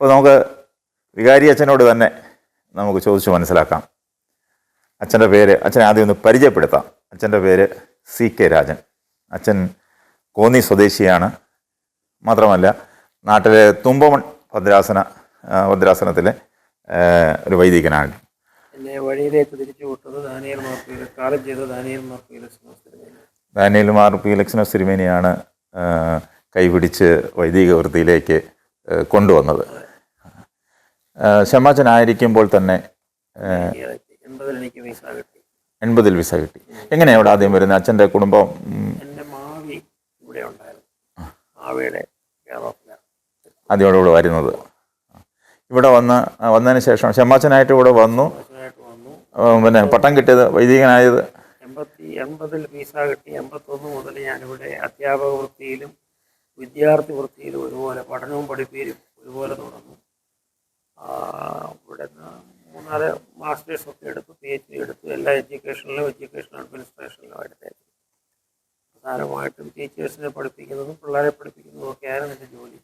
അപ്പോൾ നമുക്ക് വികാരി അച്ഛനോട് തന്നെ നമുക്ക് ചോദിച്ച് മനസ്സിലാക്കാം. അച്ഛന്റെ പേര് അച്ഛനെ ആദ്യം ഒന്ന് പരിചയപ്പെടുത്താം. അച്ഛന്റെ പേര് സി കെ രാജൻ. അച്ഛൻ കോന്നി സ്വദേശിയാണ്. മാത്രമല്ല നാട്ടിലെ തുമ്പമൺ ഭദ്രാസന ഭദ്രാസനത്തിലെ ഒരു വൈദികനാണ്. എന്നെ വഴിയിലേക്ക് തിരിച്ചു വിട്ടത് ദാനിയൽ മാർപ്പിയിൽ കാലം ചെയ്ത ദാനിയൽ മാർപ്പിയിൽ ദാനിയൽ മാർ പി ലക്ഷ്മ സിരിമേനിയാണ് ആ, കൈപിടിച്ച് വൈദിക വൃത്തിയിലേക്ക് കൊണ്ടുവന്നത്. ആ, ശമാച്ചനായിരിക്കുമ്പോൾ തന്നെ എൺപതിൽ വിസ കിട്ടി. എങ്ങനെയാണ് അവിടെ ആദ്യം വരുന്നത്? അച്ഛന്റെ കുടുംബം? എന്റെ മാവി ഇവിടെ ഉണ്ടായിരുന്നു. മാവിയുടെ ആദ്യം ഇവിടെ വരുന്നത്. ഇവിടെ വന്ന് വന്നതിന് ശേഷം ഷമാച്ചനായിട്ട് ഇവിടെ വന്നു. വന്നു. പിന്നെ പട്ടം കിട്ടിയത് വൈദികനായത്? എൺപത്തി എൺപതിൽ വിസ കിട്ടി. എൺപത്തൊന്ന് മുതൽ ഞാനിവിടെ അധ്യാപക വൃത്തിയിലും വിദ്യാർത്ഥി വൃത്തിയിലും ഒരുപോലെ പഠനവും പഠിപ്പീരും ഒരുപോലെ തുടർന്നു. ആ, ഇവിടെ നിന്ന് മൂന്നാൽ മാസ്റ്റേഴ്സ് ഒക്കെ എടുത്തു പി എച്ച് ഡി എടുത്തു എല്ലാ എഡ്യൂക്കേഷനിലും എഡ്യൂക്കേഷൻ അഡ്മിനിസ്ട്രേഷനിലും എടുത്തത് പ്രധാനമായിട്ടും ടീച്ചേഴ്സിനെ പഠിപ്പിക്കുന്നതും പിള്ളേരെ പഠിപ്പിക്കുന്നതും ഒക്കെയായിരുന്നു എന്റെ ജോലി.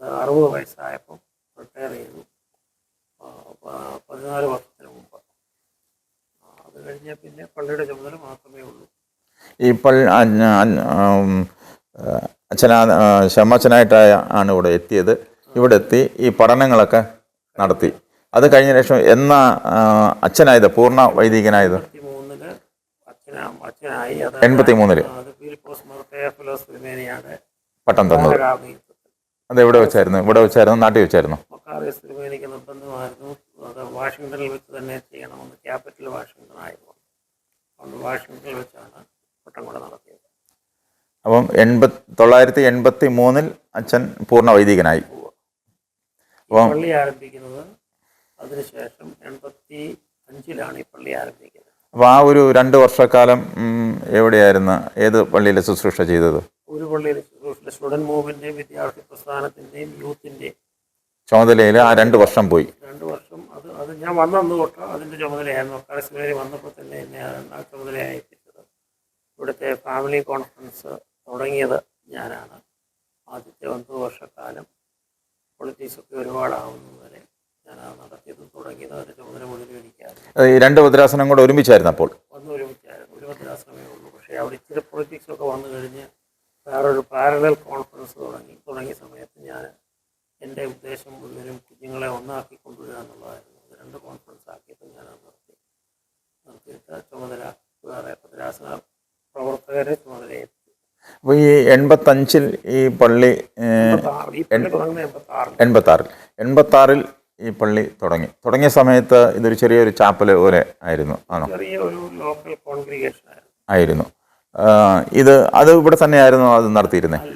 അത് അറുപത് വയസ്സായപ്പം റിട്ടയർ ചെയ്തു. പതിനാല് വർഷത്തിന് മുമ്പ്. അത് കഴിഞ്ഞാൽ പിന്നെ പള്ളിയുടെ ചുമതല മാത്രമേ ഉള്ളൂ. ഈ പള്ളി അച്ഛനാ ഷമ്മച്ചനായിട്ട് ആണ് ഇവിടെ എത്തിയത്. ഇവിടെ എത്തി ഈ പഠനങ്ങളൊക്കെ നടത്തി. അത് കഴിഞ്ഞ ശേഷം എന്നാ അച്ഛനായത്? പൂർണ വൈദികനായത്? എൺപത്തി മൂന്നിൽ എൺപത്തി പട്ടം തന്നത്. അത് എവിടെ വെച്ചായിരുന്നു? ഇവിടെ വെച്ചായിരുന്നു? നാട്ടിൽ വെച്ചായിരുന്നു? തിരുമേനിക്ക് നിർബന്ധമായിരുന്നു. അത് വാഷിങ്ടണിൽ വെച്ച് തന്നെ ചെയ്യണമെന്ന് ക്യാപിറ്റൽ വാഷിങ്ടൺ ആയിരുന്നു അതുകൊണ്ട് വാഷിങ്ടണിൽ വെച്ചാണ് പട്ടം കൂടെ നടത്തിയത്. അപ്പം എൺപത് തൊള്ളായിരത്തി എൺപത്തി മൂന്നിൽ അച്ഛൻ പൂർണ വൈദികനായി. പള്ളി ആരംഭിക്കുന്നത് അതിനുശേഷം എൺപത്തി അഞ്ചിലാണ് ഈ പള്ളി ആരംഭിക്കുന്നത്. അപ്പോൾ ആ ഒരു രണ്ട് വർഷക്കാലം എവിടെയായിരുന്നു? ഏത് പള്ളിയിലെ ശുശ്രൂഷ ചെയ്തത്? ഒരു പള്ളിയിലെ ശുശ്രൂഷ സ്റ്റുഡന്റ് മൂവ്മെന്റിന്റെയും വിദ്യാർത്ഥി പ്രസ്ഥാനത്തിന്റെയും യൂത്തിന്റെയും ചുമതലയിൽ ആ രണ്ട് വർഷം പോയി. രണ്ട് വർഷം അത് അത് ഞാൻ വന്നന്ന് തൊട്ട് അതിന്റെ ചുമതലയായിരുന്നു. കരസ്മേരി വന്നപ്പോൾ തന്നെ എന്നെ ആ- ആ ചുമതലയായി എത്തിച്ചത്. ഇവിടുത്തെ ഫാമിലി കോൺഫറൻസ് തുടങ്ങിയത് ഞാനാണ്. ആദ്യത്തെ ഒൻപത് വർഷക്കാലം പൊളിറ്റീക്സ് ഒക്കെ ഒരുപാടാവുന്നത് വരെ. ഞാൻ അത് നടത്തിയത് തുടങ്ങിയത് അതിന്റെ ചുമതല മുഴുവൻ എനിക്കായിരുന്നു രണ്ട് ഭദ്രാസനം കൂടെ ഒരുമിച്ചായിരുന്നു അപ്പോൾ? ഒന്ന് ഒരുമിച്ചായിരുന്നു. ഒരു ഭദ്രാസനമേ ഉള്ളൂ. പക്ഷേ അവിടെ ഇച്ചിരി പൊളിറ്റിക്സ് ഒക്കെ വന്നു കഴിഞ്ഞ് വേറൊരു പാരലൽ കോൺഫറൻസ് തുടങ്ങി. തുടങ്ങിയ സമയത്ത് ഞാൻ എന്റെ ഉദ്ദേശം മുഴുവനും കുഞ്ഞുങ്ങളെ ഒന്നാക്കി കൊണ്ടുവരിക എന്നുള്ളതായിരുന്നു രണ്ട് കോൺഫറൻസ് ആക്കിയിട്ട് ഞാൻ നിർത്തി. നിർത്തിയിട്ട് ചുമതല വേറെ ഭദ്രാസന പ്രവർത്തകരെ ചുമതലയേറ്റു. അപ്പോൾ ഈ എൺപത്തഞ്ചിൽ ഈ പള്ളി എൺപത്താറിൽ. എൺപത്താറിൽ. ഈ പള്ളി തുടങ്ങി. തുടങ്ങിയ സമയത്ത് ഇതൊരു ചെറിയൊരു ചാപ്പൽ പോലെ ആയിരുന്നു. ആണോ? ആയിരുന്നു. ഇത് അത് ഇവിടെ തന്നെയായിരുന്നു അത് നടത്തിയിരുന്നത്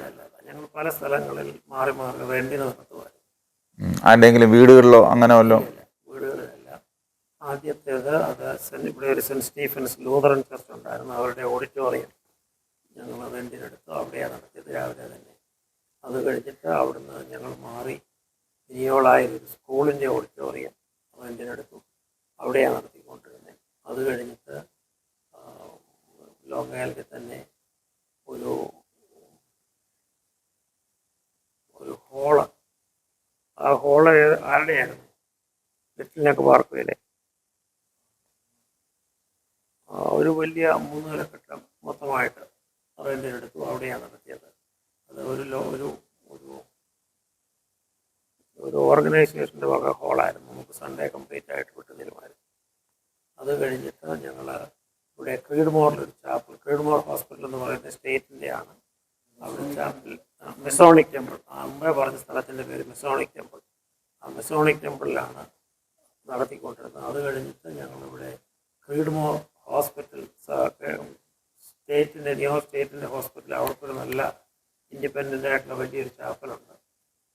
പല സ്ഥലങ്ങളിൽ മാറി മാറി വേണ്ടി നടത്തുമായിരുന്നു. ആരുടെയെങ്കിലും വീടുകളിലോ അങ്ങനെ വല്ലോ? വീടുകളിലല്ല. ആദ്യത്തേത് അത് സെന്റ് ഇവിടെ ഒരു സെന്റ് സ്റ്റീഫൻസ് ലൂതറൻ ചർച്ച് ഉണ്ടായിരുന്നു. അവരുടെ ഓഡിറ്റോറിയം. ഞങ്ങൾ റെന്റിനെടുത്തു അവിടെയാണ് നടത്തിയത് രാവിലെ തന്നെ. അത് കഴിഞ്ഞിട്ട് അവിടുന്ന് ഞങ്ങൾ മാറി ഇനിയോളായ ഒരു സ്കൂളിന്റെ ഓഡിറ്റോറിയം റെന്റിനെടുത്തു അവിടെയാണ് നടത്തിക്കൊണ്ടിരുന്നത്. അത് കഴിഞ്ഞിട്ട് ലോങ്ങാലിൽ തന്നെ ഒരു ഒരു ഹോൾ. ആ ഹോൾ ആരുടെയായിരുന്നു? പാർക്ക്വേയിലെ ആ, ഒരു വലിയ മൂന്ന് നില കെട്ടിടം മൊത്തമായിട്ട് റെന്റിനെടുത്തു അവിടെയാണ് നടത്തിയത്. അത് ഒരു ഒരു ഒരു ഒരു ഓർഗനൈസേഷന്റെ വക ഹോളായിരുന്നു. നമുക്ക് സൺഡേ കംപ്ലീറ്റ് ആയിട്ട് വിട്ടു തരുമായിരുന്നു അത് കഴിഞ്ഞിട്ട് ഞങ്ങൾ ഇവിടെ ക്രീഡ്മോർ ഒരു ചാപ്പിൾ ക്രീഡ്മോർ ഹോസ്പിറ്റൽ എന്ന് പറയുന്ന സ്റ്റേറ്റിന്റെ ആണ് അവിടെ ചാപ്പിൽ മെസോണിക് ടെമ്പിൾ ആ മുമ്പേ പറഞ്ഞ സ്ഥലത്തിന്റെ പേര് മെസോണിക് ടെമ്പിൾ ആ മെസോണിക് ടെമ്പിളിലാണ് നടത്തിക്കൊണ്ടിരുന്നത്. അത് കഴിഞ്ഞിട്ട് ഞങ്ങളിവിടെ ക്രീഡ്മോർ ഹോസ്പിറ്റൽ സ്റ്റേറ്റിന്റെ ന്യൂ സ്റ്റേറ്റിന്റെ ഹോസ്പിറ്റൽ അവർക്കൊരു നല്ല ഇൻഡിപെൻഡന്റ് ആയിട്ടുള്ള വലിയൊരു ചാപ്പലുണ്ട്.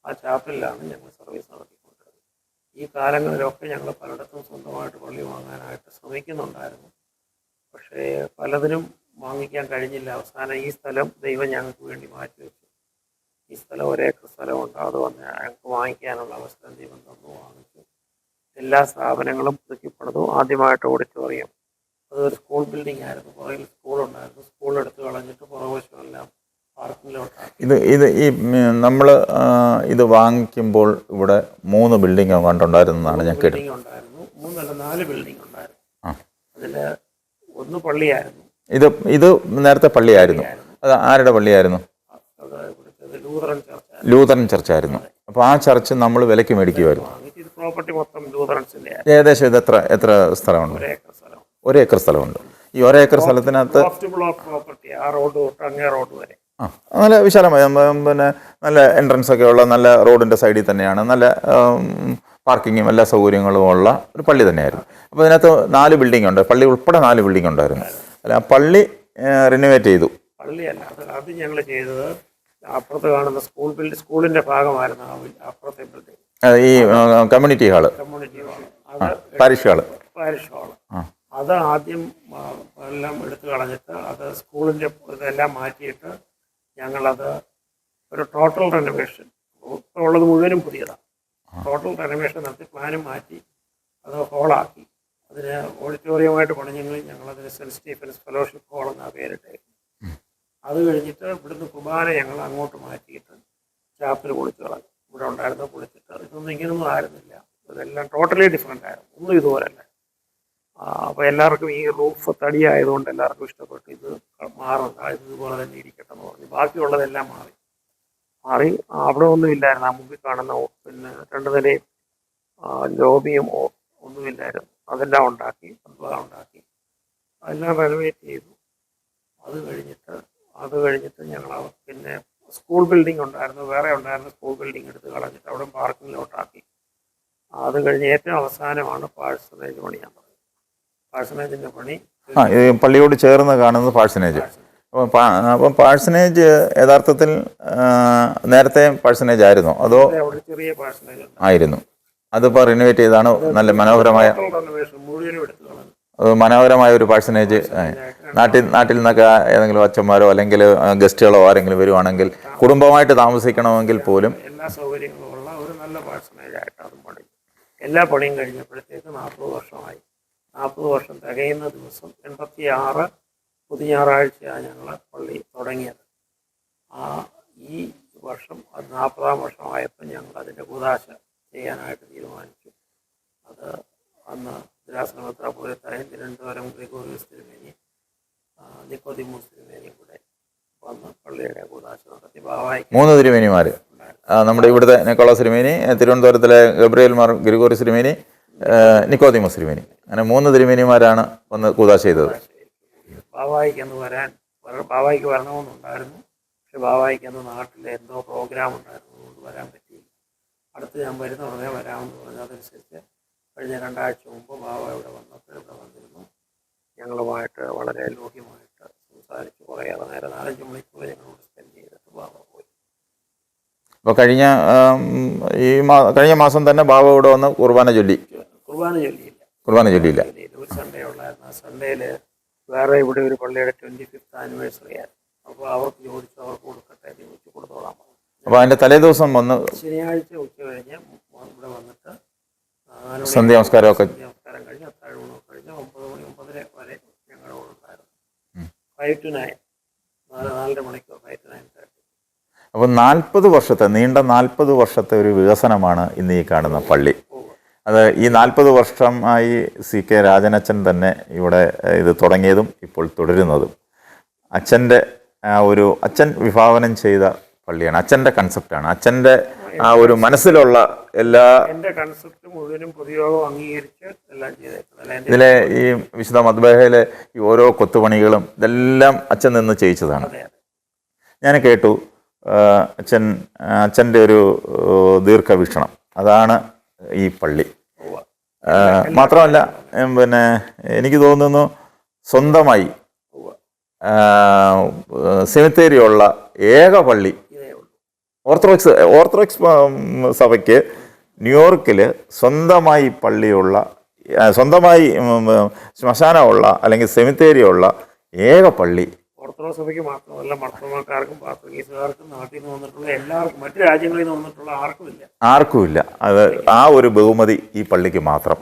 ആ ചാപ്പലിലാണ് ഞങ്ങൾ സർവീസ് നടത്തിക്കൊണ്ടിരുന്നത്. ഈ കാലങ്ങളിലൊക്കെ ഞങ്ങൾ പലയിടത്തും സ്വന്തമായിട്ട് പള്ളി വാങ്ങാനായിട്ട് ശ്രമിക്കുന്നുണ്ടായിരുന്നു. പക്ഷേ പലതിനും വാങ്ങിക്കാൻ കഴിഞ്ഞില്ല. അവസാനം ഈ സ്ഥലം ദൈവം ഞങ്ങൾക്ക് വേണ്ടി മാറ്റിവെച്ചു ഈ സ്ഥലം ഒരേക്കർ സ്ഥലമുണ്ട്. അത് വന്ന് ഞങ്ങൾക്ക് വാങ്ങിക്കാനുള്ള അവസരം ദൈവം തന്നു വാങ്ങിച്ചു. എല്ലാ സ്ഥാപനങ്ങളും പുതുക്കിപ്പെടുന്നു ആദ്യമായിട്ട് ഓഡിറ്റോറിയം. അതൊരു സ്കൂൾ ബിൽഡിംഗ് ആയിരുന്നു. പുറകിൽ സ്കൂളുണ്ടായിരുന്നു. സ്കൂൾ എടുത്ത് കളഞ്ഞിട്ട് പുറകുവശമെല്ലാം പാർക്കിങ്ങിലോട്ടാക്കി ഇത് ഇത് ഈ നമ്മൾ ഇത് വാങ്ങിക്കുമ്പോൾ ഇവിടെ മൂന്ന് ബിൽഡിംഗ് കണ്ടുണ്ടായിരുന്നതാണ് ഞാൻ കേട്ടത്. ഉണ്ടായിരുന്നു. മൂന്നല്ല നാല് ബിൽഡിംഗ് ഉണ്ടായിരുന്നു. അതിൽ ഒന്ന് പള്ളിയായിരുന്നു. ഇത് ഇത് നേരത്തെ പള്ളിയായിരുന്നു. അത് ആരുടെ പള്ളിയായിരുന്നു? ലൂതറൻ ചർച്ച ആയിരുന്നു ചർച്ചായിരുന്നു. അപ്പോൾ ആ ചർച്ച് നമ്മൾ വിലയ്ക്ക് മേടിക്കുമായിരുന്നു. ഏകദേശം ഇത് എത്ര എത്ര സ്ഥലമുണ്ട്? ഒരേക്കർ ഒരു ഏക്കർ സ്ഥലമുണ്ട്. ഈ ഒരേക്കർ സ്ഥലത്തിനകത്ത് പ്രോപ്പർട്ടി ആ റോഡ് തൊട്ട് അങ്ങേ റോഡ് വരെ. ആ നല്ല വിശാലമായി പിന്നെ നല്ല എൻട്രൻസ് ഒക്കെ ഉള്ള നല്ല റോഡിന്റെ സൈഡിൽ തന്നെയാണ്. നല്ല പാർക്കിങ്ങും എല്ലാ സൗകര്യങ്ങളും ഉള്ള ഒരു പള്ളി തന്നെയായിരുന്നു. അപ്പോൾ ഇതിനകത്ത് നാല് ബിൽഡിംഗ് ഉണ്ട്. പള്ളി ഉൾപ്പെടെ നാല് ബിൽഡിംഗ് ഉണ്ടായിരുന്നു. അല്ല പള്ളി റിനോവേറ്റ് ചെയ്തു. പള്ളിയല്ല അത് ഞങ്ങൾ ചെയ്തത് അപ്പുറത്ത് കാണുന്ന സ്കൂൾ ബിൽഡിംഗ് സ്കൂളിന്റെ ഭാഗമായിരുന്നു അപ്പുറത്തെ ബിൽഡിംഗ് ഈ കമ്മ്യൂണിറ്റി ഹാൾ കമ്മ്യൂണിറ്റി ഹാൾ അത് പാരിഷ് ഹാൾ പാരിഷ് ഹാൾ ആ. അത് ആദ്യം എല്ലാം എടുത്തു കളഞ്ഞിട്ട് അത് സ്കൂളിന്റെ ഇതെല്ലാം മാറ്റിയിട്ട് ഞങ്ങളത് ഒരു ടോട്ടൽ റെനോവേഷൻ ഉള്ളത് മുഴുവനും പുതിയതാണ് ടോട്ടൽ റെനോവേഷൻ നടത്തി പ്ലാനും മാറ്റി അത് ഹോളാക്കി അതിന് ഓഡിറ്റോറിയമായിട്ട് പണിഞ്ഞെങ്കിൽ ഞങ്ങളതിന് സെന്റ് സ്റ്റീഫൻസ് ഫെലോഷിപ്പ് ഹോൾ എന്നാ പേരിട്ടായിരുന്നു അത് കഴിഞ്ഞിട്ട് ഇവിടുന്ന് കുർബാന ഞങ്ങൾ അങ്ങോട്ട് മാറ്റിയിട്ട് ചാപ്പിൽ പൊളിച്ചു കളഞ്ഞു. ഇവിടെ ഉണ്ടായിരുന്ന പൊളിച്ചിട്ട് ഇതൊന്നും ഇങ്ങനൊന്നും ആയിരുന്നില്ല. ഇതെല്ലാം ടോട്ടലി ഡിഫറെന്റ് ആയിരുന്നു. ഒന്നും ഇതുപോലല്ല. അപ്പോൾ എല്ലാവർക്കും ഈ റൂഫ് തടിയായതുകൊണ്ട് എല്ലാവർക്കും ഇഷ്ടപ്പെട്ടു. ഇത് മാറും. ഇത് ഇതുപോലെ തന്നെ ഇരിക്കട്ടെ എന്ന് പറഞ്ഞു. ബാക്കിയുള്ളതെല്ലാം മാറി. മാറി. അവിടെ ഒന്നുമില്ലായിരുന്നു ആ മുമ്പിൽ കാണുന്ന പിന്നെ രണ്ട് നിലയും ലോബിയും ഒന്നുമില്ലായിരുന്നു അതെല്ലാം ഉണ്ടാക്കി ഉണ്ടാക്കി. അതെല്ലാം റെനോവേറ്റ് ചെയ്തു. അത് കഴിഞ്ഞിട്ട് അത് കഴിഞ്ഞിട്ട് ഞങ്ങൾ പിന്നെ സ്കൂൾ ബിൽഡിംഗ് ഉണ്ടായിരുന്നു. വേറെ ഉണ്ടായിരുന്നു സ്കൂൾ ബിൽഡിംഗ് എടുത്ത് കളഞ്ഞിട്ട്. അവിടെ പാർക്കിങ്ങിലോട്ടാക്കി അത് കഴിഞ്ഞ് ഏറ്റവും അവസാനമാണ് പാഴ്സണേജ് പണിയാൻ പാഴ്സണേജിന്റെ പണി. ആ പള്ളിയോട് ചേർന്ന് കാണുന്നത് പാഴ്സനേജ് അപ്പം പാഴ്സനേജ് യഥാർത്ഥത്തിൽ നേരത്തെ പാഴ്സനേജ് ആയിരുന്നു? അതോ ചെറിയ പാഴ്സണേജ് ആയിരുന്നു. അതിപ്പോൾ റിനോവേറ്റ് ചെയ്താണ് നല്ല മനോഹരമായ മനോഹരമായ ഒരു പാഴ്സനേജ് നാട്ടിൽ നാട്ടിൽ നിന്നൊക്കെ ഏതെങ്കിലും അച്ഛന്മാരോ അല്ലെങ്കിൽ ഗസ്റ്റുകളോ ആരെങ്കിലും വരുവാണെങ്കിൽ കുടുംബമായിട്ട് താമസിക്കണമെങ്കിൽ പോലും എല്ലാ സൗകര്യങ്ങളും ഉള്ള ഒരു നല്ല പാഴ്സണേജ് ആയിട്ട് അതും പണി എല്ലാ പണിയും കഴിഞ്ഞപ്പോഴത്തേക്ക് നാൽപ്പത് വർഷമായി. നാൽപ്പത് വർഷം തികയുന്ന ദിവസം എൺപത്തി ആറ് പുതിയ ഞായറാഴ്ചയാണ് ഞങ്ങൾ പള്ളി തുടങ്ങിയത്. ആ ഈ വർഷം അത് നാൽപ്പതാം വർഷമായപ്പോൾ ഞങ്ങൾ അതിന്റെ കൂതാശ ചെയ്യാനായിട്ട് തീരുമാനിച്ചു. അത് അന്ന് തിരാസനപുരത്തായും തിരുവനന്തപുരം ഗ്രിഗോറിയസ് തിരുമേനി നിക്കോതിമൂസ് തിരുമേനിയും കൂടെ വന്ന് പള്ളിയുടെ കൂതാശ നടത്തി ഭാവായി മൂന്ന് തിരുമേനിമാർ നമ്മുടെ ഇവിടുത്തെ നിക്കോളാസ് തിരുമേനി തിരുവനന്തപുരത്തിലെ ഗബ്രിയൽ മാർ ഗിരിഗോറി തിരുമേനി നിക്കോദിമസ് തിരുമേനി അങ്ങനെ മൂന്ന് തിരുമേനിമാരാണ് വന്ന് കൂത ചെയ്തത്. ബാവായിക്ക് അന്ന് വരാൻ വര- ബാവായിക്ക് വരണമെന്നുണ്ടായിരുന്നു. പക്ഷെ ബാവായിക്ക് അന്ന് നാട്ടിൽ എന്തോ പ്രോഗ്രാം ഉണ്ടായിരുന്നു. അതുകൊണ്ട് വരാൻ പറ്റിയില്ല അടുത്ത് ഞാൻ വരുന്ന ഉടനെ വരാമെന്ന് പറഞ്ഞതനുസരിച്ച് കഴിഞ്ഞ രണ്ടാഴ്ച മുമ്പ് ബാവ ഇവിടെ വന്നപ്പോൾ ഇവിടെ വന്നിരുന്നു. ഞങ്ങളുമായിട്ട് വളരെ ലോഹ്യമായിട്ട് സംസാരിച്ച് കുറേയേറെ നേരം നാലഞ്ച് മണിക്കൂർ ഞങ്ങളോട് സ്പെൻഡ് ചെയ്തിട്ട് ബാവ പോയി. അപ്പോൾ കഴിഞ്ഞ ഈ കഴിഞ്ഞ മാസം തന്നെ ബാബ ഇവിടെ വന്ന് കുർബാന ചൊല്ലി. കുർബാന ചൊല്ലിയില്ല. കുർബാന ചൊല്ലിയില്ല. ഒരു സൺഡേ ഉള്ളായിരുന്നു ആ സൺഡേയിൽ വേറെ ഇവിടെ ഒരു പള്ളിയുടെ ട്വന്റി ഫിഫ്ത്ത് ആനിവേഴ്സറി ആയിരുന്നു. അപ്പോൾ അവർക്ക് ചോദിച്ചു അവർക്ക് കൊടുക്കട്ടെ ചോദിച്ചു കൊടുത്തോളാം. അപ്പോൾ അതിന്റെ തലേദിവസം വന്ന് ശനിയാഴ്ച ഉച്ച കഴിഞ്ഞ് ഇവിടെ വന്നിട്ട് മണി സന്ധ്യ നമസ്കാരമൊക്കെ നമസ്കാരം കഴിഞ്ഞ് അത്താഴമൂണൊക്കെ കഴിഞ്ഞ് ഒമ്പത് മണി ഒമ്പതര വരെ ഞങ്ങളുടെ കൂടെ ഉണ്ടായിരുന്നു ഫൈവ് ടു നയൻ. നാല് നാലര മണിക്കൂർ ഫൈവ് ടു നയൻ തേർട്ടി. അപ്പോൾ നാൽപ്പത് വർഷത്തെ നീണ്ട നാൽപ്പത് വർഷത്തെ ഒരു വികസനമാണ് ഇന്ന് ഈ കാണുന്ന പള്ളി. അത് ഈ നാൽപ്പത് വർഷമായി സി കെ രാജനച്ഛൻ തന്നെ ഇവിടെ ഇത് തുടങ്ങിയതും ഇപ്പോൾ തുടരുന്നതും. അച്ഛന്റെ ഒരു അച്ഛൻ വിഭാവനം ചെയ്ത പള്ളിയാണ്. അച്ഛന്റെ കൺസെപ്റ്റാണ് അച്ഛന്റെ ആ ഒരു മനസ്സിലുള്ള എല്ലാ എന്റെ കൺസെപ്റ്റ് മുഴുവനും പൊതുയോഗം അംഗീകരിച്ച് എല്ലാം ചെയ്തേക്കുന്നത്. ഇതിലെ ഈ വിശുദ്ധ മദ്ബഹയിലെ ഈ ഓരോ കൊത്തുപണികളും ഇതെല്ലാം അച്ഛൻ നിന്ന് ചെയ്യിച്ചതാണ്. ഞാൻ കേട്ടു അച്ഛൻ അച്ഛന്റെ ഒരു ദീർഘവീക്ഷണം. അതാണ് ഈ പള്ളി. മാത്രമല്ല പിന്നെ എനിക്ക് തോന്നുന്നു സ്വന്തമായി സെമിത്തേരിയുള്ള സെമിത്തേരി ഉള്ള ഏക പള്ളി ഓർത്തഡോക്സ് ഓർത്തഡോക്സ് സഭയ്ക്ക് ന്യൂയോർക്കിൽ സ്വന്തമായി പള്ളിയുള്ള സ്വന്തമായി ശ്മശാനമുള്ള അല്ലെങ്കിൽ സെമിത്തേരിയുള്ള ഏക പള്ളി ഓർത്തഡോക്സ് സഭയ്ക്ക് മാത്രമല്ല മർത്തമാക്കാർക്കും പാർത്തഗീസുകാർക്കും നാട്ടിൽ നിന്ന് വന്നിട്ടുള്ള എല്ലാവർക്കും മറ്റു രാജ്യങ്ങളിൽ നിന്ന് വന്നിട്ടുള്ള ആർക്കുമില്ല ആർക്കുമില്ല. അത് ആ ഒരു ബഹുമതി ഈ പള്ളിക്ക് മാത്രം.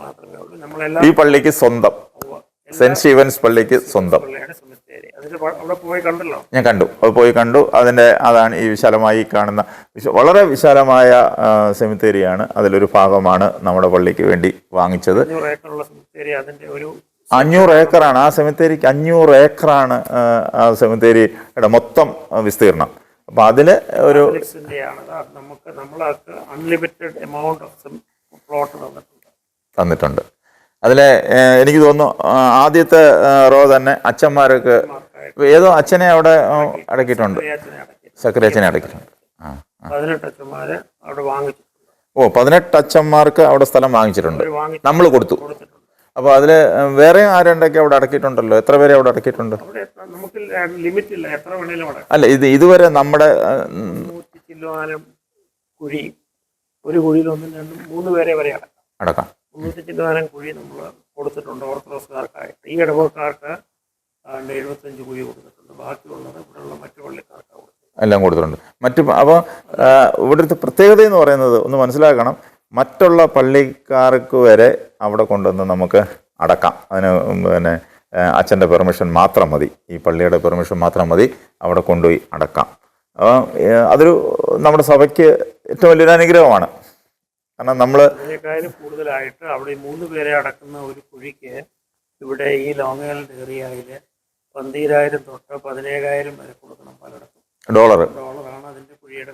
ഈ പള്ളിക്ക് സ്വന്തം. സെന്റ് സ്റ്റീവൻസ് പള്ളിക്ക് സ്വന്തം. ഞാൻ കണ്ടു. അത് പോയി കണ്ടു. അതിന്റെ അതാണ് ഈ വിശാലമായി കാണുന്ന വളരെ വിശാലമായ സെമിത്തേരിയാണ് അതിലൊരു ഭാഗമാണ് നമ്മുടെ പള്ളിക്ക് വേണ്ടി വാങ്ങിച്ചത്. ഒരു അഞ്ഞൂറ് ഏക്കറാണ്. ആ സെമിത്തേരിക്ക് അഞ്ഞൂറ് ഏക്കറാണ് ആ, സെമിത്തേരിയുടെ മൊത്തം വിസ്തീർണം. അപ്പം അതിൽ ഒരു നമുക്ക് നമ്മളൊക്കെ അൺലിമിറ്റഡ് എമൗണ്ട് ഓഫ് പ്ലോട്ട് തന്നിട്ടുണ്ട്. തന്നിട്ടുണ്ട്. അതിൽ എനിക്ക് തോന്നുന്നു ആദ്യത്തെ റോ തന്നെ അച്ഛന്മാർക്ക് ഏതോ അച്ഛനെ അവിടെ അടക്കിയിട്ടുണ്ട്. ക്രിയാറ്റിനെ അച്ഛനെ അടക്കിയിട്ടുണ്ട്. അവിടെ വാങ്ങിച്ചു ഓ പതിനെട്ട് അച്ഛന്മാർക്ക് അവിടെ സ്ഥലം വാങ്ങിച്ചിട്ടുണ്ട്. നമ്മൾ കൊടുത്തു. അപ്പോൾ അതിൽ വേറെ ആരുണ്ടൊക്കെ അവിടെ അടക്കിയിട്ടുണ്ടല്ലോ? എത്ര പേരെ അവിടെ അടക്കിയിട്ടുണ്ട്? നമുക്ക് ലിമിറ്റ് ഇല്ല എത്ര വേണേലും അല്ല ഇത് ഇതുവരെ നമ്മുടെ ചില്ലുവാനം കുഴി ഒരു കുഴിയിൽ ഒന്നും രണ്ടും മൂന്ന് പേരെ വരെ അടക്കാം. അടക്കാം. മുന്നൂറ്റി ചില്ലുവാനം കുഴി നമ്മൾ കൊടുത്തിട്ടുണ്ട് ഓർത്തഡോക്സുകാർക്കായിട്ട് ഈ ഇടവക്കാർക്ക് എഴുപത്തഞ്ച് കുഴി കൊടുത്തിട്ടുണ്ട്. ബാക്കിയുള്ളത് ഇവിടെയുള്ള മറ്റു പള്ളിക്കാർക്കാണ് കൊടുത്തത് എല്ലാം കൊടുത്തിട്ടുണ്ട്. മറ്റു അപ്പോൾ ഇവിടുത്തെ പ്രത്യേകത എന്ന് പറയുന്നത് ഒന്ന് മനസ്സിലാക്കണം. മറ്റുള്ള പള്ളിക്കാർക്ക് വരെ അവിടെ കൊണ്ടുവന്ന് നമുക്ക് അടക്കാം. അതിന് പിന്നെ അച്ഛന്റെ പെർമിഷൻ മാത്രം മതി. ഈ പള്ളിയുടെ പെർമിഷൻ മാത്രം മതി. അവിടെ കൊണ്ടുപോയി അടക്കാം. അപ്പോൾ അതൊരു നമ്മുടെ സഭയ്ക്ക് ഏറ്റവും വലിയൊരു അനുഗ്രഹമാണ്. കാരണം നമ്മൾ കൂടുതലായിട്ട് അവിടെ മൂന്ന് പേരെ അടക്കുന്ന ഒരു കുഴിക്ക് ഇവിടെ ഈ ലോങ് ഐലൻഡ് പന്തിരായിരം പന്തീരായിരം തൊട്ട് പതിനേഴായിരം വരെ കൊടുക്കണം പലയിടത്തും. ഡോളർ ഡോളറാണ് അതിന്റെ കുഴിയുടെ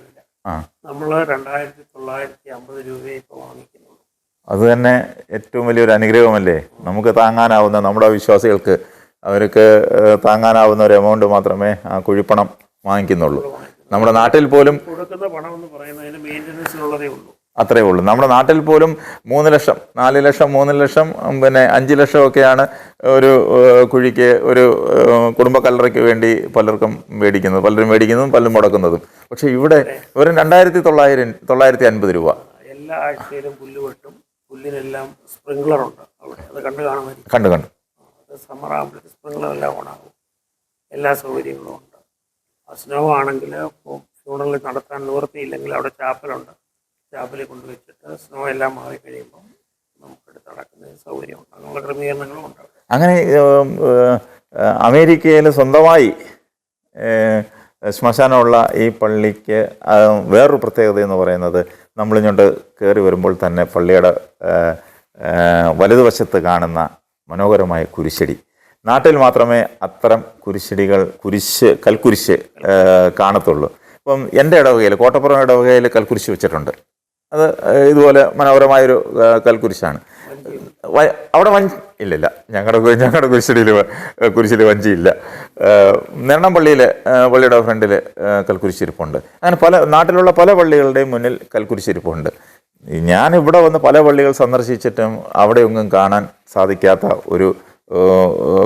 നമ്മൾ രണ്ടായിരത്തി തൊള്ളായിരത്തി അമ്പത് രൂപയെ ഇപ്പോൾ വാങ്ങിക്കുന്നുള്ളൂ അത് തന്നെ ഏറ്റവും വലിയൊരു അനുഗ്രഹമല്ലേ? നമുക്ക് താങ്ങാനാവുന്ന നമ്മുടെ വിശ്വാസികൾക്ക് അവർക്ക് താങ്ങാനാവുന്ന ഒരു എമൗണ്ട് മാത്രമേ ആ കുഴിപ്പണം വാങ്ങിക്കുന്നുള്ളൂ. നമ്മുടെ നാട്ടിൽ പോലും കൊടുക്കുന്ന പണം എന്ന് പറയുന്നതിന് മെയിന്റനൻസിനുള്ളതേ ഉള്ളൂ. അത്രയേ ഉള്ളൂ. നമ്മുടെ നാട്ടിൽ പോലും മൂന്ന് ലക്ഷം നാല് ലക്ഷം മൂന്ന് ലക്ഷം പിന്നെ അഞ്ച് ലക്ഷം ഒക്കെയാണ് ഒരു കുഴിക്ക് ഒരു കുടുംബ കല്ലറയ്ക്ക് വേണ്ടി പലർക്കും മേടിക്കുന്നത് പലരും മേടിക്കുന്നതും പലരും മുടക്കുന്നതും. പക്ഷെ ഇവിടെ വെറും രണ്ടായിരത്തി തൊള്ളായിരം തൊള്ളായിരത്തി അൻപത് രൂപ. എല്ലാ ആഴ്ചയിലും പുല്ല് വെട്ടും. പുല്ലിനെല്ലാം സ്പ്രിംഗ്ലർ ഉണ്ട് അവിടെ. അത് കണ്ടു കാണുമായിരിക്കും കണ്ടു കണ്ടു. സമ്മർ ആകുമ്പോഴത്തേക്ക് സ്പ്രിംഗ്ലർ എല്ലാം ഓണാകും. എല്ലാ സൗകര്യങ്ങളും ഉണ്ട്. സ്നോ ആണെങ്കിൽ ഫ്യൂണറിൽ നടത്താൻ നിവൃത്തിയില്ലെങ്കിൽ അവിടെ ചാപ്പലുണ്ട്. ചാപ്പലിൽ കൊണ്ടുവച്ചിട്ട് സ്നോ എല്ലാം മാറി കഴിയുമ്പോൾ നമുക്കെടുത്ത് നടക്കുന്നതിന് സൗകര്യമുണ്ട് അങ്ങനെയുള്ള ക്രമീകരണങ്ങളും ഉണ്ട്. അങ്ങനെ അമേരിക്കയിൽ സ്വന്തമായി ശ്മശാനമുള്ള ഈ പള്ളിക്ക് വേറൊരു പ്രത്യേകത എന്ന് പറയുന്നത് നമ്മളിങ്ങോട്ട് കയറി വരുമ്പോൾ തന്നെ പള്ളിയുടെ വലതുവശത്ത് കാണുന്ന മനോഹരമായ കുരിശടി. നാട്ടിൽ മാത്രമേ അത്തരം കുരിശടികൾ കുരിശ് കൽക്കുരിശ് കാണത്തുള്ളൂ. ഇപ്പം എന്റെ ഇടവകയിൽ കോട്ടപ്പുറം ഇടവകയിൽ കൽക്കുരിശ് വെച്ചിട്ടുണ്ട്. അത് ഇതുപോലെ മനോഹരമായൊരു കൽക്കുരിശാണ്. അവിടെ വഞ്ചി ഇല്ലില്ല. ഞങ്ങളുടെ ഞങ്ങളുടെ കുരിശടിയിൽ കുരിശിൽ വഞ്ചിയില്ല. നെരണം പള്ളിയിൽ പള്ളിയുടെ ഫ്രണ്ടിൽ കൽക്കുരിശിരിപ്പുണ്ട്. അങ്ങനെ പല നാട്ടിലുള്ള പല പള്ളികളുടെയും മുന്നിൽ കൽക്കുരിശിരിപ്പുണ്ട്. ഞാൻ ഇവിടെ വന്ന് പല പള്ളികൾ സന്ദർശിച്ചിട്ടും അവിടെയൊന്നും കാണാൻ സാധിക്കാത്ത ഒരു